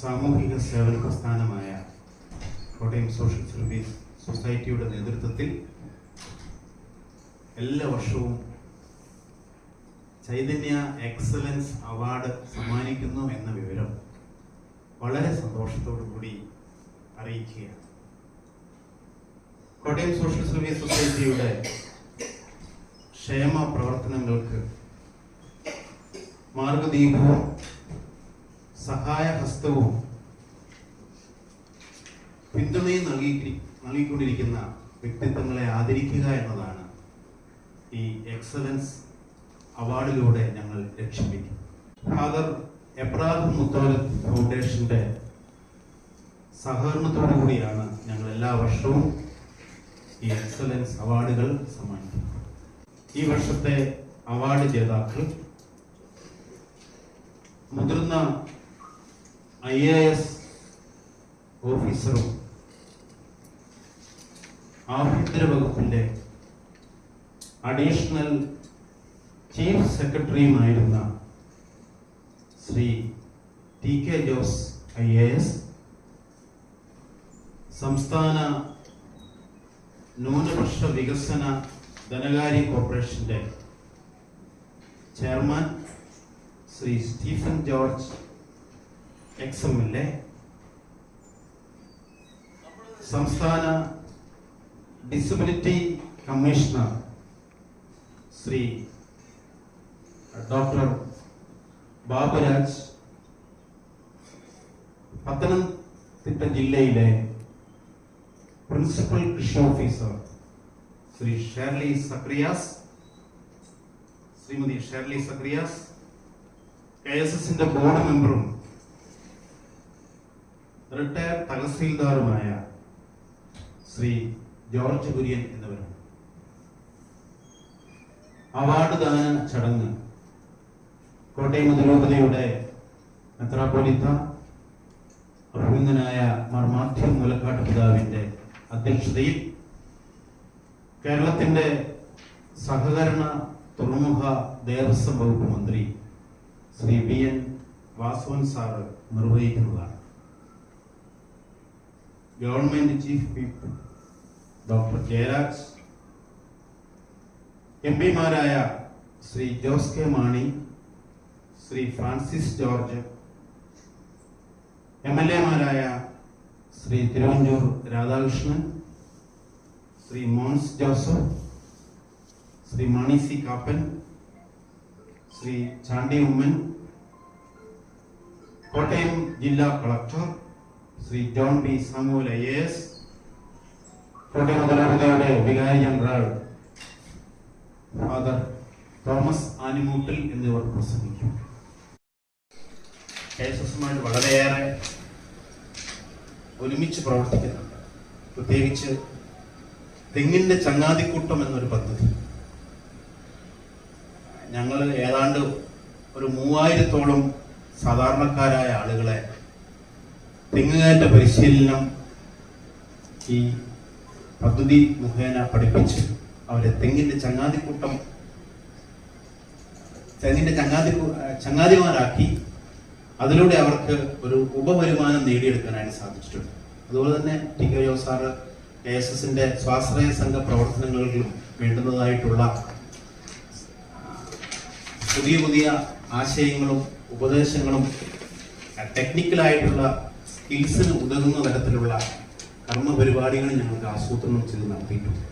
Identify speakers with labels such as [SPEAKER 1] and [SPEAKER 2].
[SPEAKER 1] സാമൂഹിക സേവന പ്രസ്ഥാനമായ Kottayam social service സൊസൈറ്റിയുടെ നേതൃത്വത്തിൽ എല്ലാ വർഷവും ചൈതന്യ എക്സലൻസ് അവാർഡ് സമ്മാനിക്കുന്നു എന്ന വിവരം വളരെ സന്തോഷത്തോടു കൂടി അറിയിക്കുകയാണ്. കോട്ടയം സോഷ്യൽ സർവീസ് സൊസൈറ്റിയുടെ ക്ഷേമ പ്രവർത്തനങ്ങൾക്ക് മാർഗദീപവും സഹായഹസ്തവും പിന്തുണയും നൽകി നൽകിക്കൊണ്ടിരിക്കുന്ന വ്യക്തിത്വങ്ങളെ ആദരിക്കുക എന്നതാണ് ഈ എക്സലൻസ് അവാർഡിലൂടെ ഞങ്ങൾ ലക്ഷ്യം വയ്ക്കും ഫാദർ എബ്രാഹിം മുത്തോലത്ത് ഫൗണ്ടേഷന്റെ സഹകരണത്തോടു കൂടിയാണ് ഞങ്ങൾ എല്ലാ വർഷവും ഈ എക്സലൻസ് അവാർഡുകൾ സമ്മാനിക്കുന്നത്. ഈ വർഷത്തെ അവാർഡ് ജേതാക്കൾ മുതിർന്ന ഐ എ എസ് ഓഫീസറും ആഭ്യന്തര വകുപ്പിന്റെ additional chief സെക്രട്ടറിയുമായിരുന്ന Shri T K Jose I A S സംസ്ഥാന ന്യൂനപക്ഷ വികസന ധനകാര്യ കോർപ്പറേഷന്റെ chairman Shri Stephen George ex M L A സംസ്ഥാന disability commissioner Shri doctor Baburaj Pathanamthitta ജില്ലയിലെ പ്രിൻസിപ്പൽ കൃഷി officer Shri Sherly Zacharias Shrimati Sherly Zacharias K S എസിന്റെ board മെമ്പറും റിട്ടയർ തഹസീൽദാറുമായ ശ്രീ ജോർജ് കുര്യൻ എന്നിവരാണ്. അവാർഡ് ദാന ചടങ്ങ് കോട്ടയം അതിരൂപതയുടെ മെത്രാപോലിത്ത അഭിനന്ദനായ മാർ മുലക്കാട്ട് പിതാവിന്റെ അധ്യക്ഷതയിൽ കേരളത്തിന്റെ സഹകരണ തുറമുഖ ദേവസ്വം വകുപ്പ് മന്ത്രി Shri B N Vasavan sir നിർവഹിക്കുന്നതാണ്. Government chief whip doctor Jayaraj M പിമാരായ Shri Jose K Mani Shri Francis George M L എമാരായ Shri Thiruvanchoor Radhakrishnan Shri Mons Joseph Shri Mani C Kappan Shri Chandy Oommen Kottayam ജില്ലാ collector Shri John B A S Kottayam വികാരി ജനറൽ ഫാദർ തോമസ് ആനിമൂട്ടിൽ എന്നിവർ പ്രസംഗിക്കും. കേസസുമായിട്ട് വളരെയേറെ ഒരുമിച്ച് പ്രവർത്തിക്കുന്നുണ്ട്. പ്രത്യേകിച്ച് തെങ്ങിന്റെ ചങ്ങാതിക്കൂട്ടം എന്നൊരു പദ്ധതി. ഞങ്ങൾ ഏതാണ്ട് ഒരു മൂവായിരത്തോളം സാധാരണക്കാരായ ആളുകളെ തെങ്ങുകയറ്റ പരിശീലനം ഈ പദ്ധതി മുഖേന പഠിപ്പിച്ച് അവരെ തെങ്ങിന്റെ ചങ്ങാതിക്കൂട്ടം തെങ്ങിന്റെ ചങ്ങാതി ചങ്ങാതിമാരാക്കി അതിലൂടെ അവർക്ക് ഒരു ഉപവരുമാനം നേടിയെടുക്കാനായിട്ട് സാധിച്ചിട്ടുണ്ട്. അതുപോലെ തന്നെ T K Jose sir K S എസിന്റെ സ്വാശ്രയ സംഘ പ്രവർത്തനങ്ങളിലും വേണ്ടുന്നതായിട്ടുള്ള പുതിയ പുതിയ ആശയങ്ങളും ഉപദേശങ്ങളും ടെക്നിക്കലായിട്ടുള്ള സ്കിൽസിന് ഉതകുന്ന തരത്തിലുള്ള കർമ്മ പരിപാടികൾ ഞങ്ങൾക്ക് ആസൂത്രണം ചെയ്ത് നടത്തിയിട്ടുണ്ട്.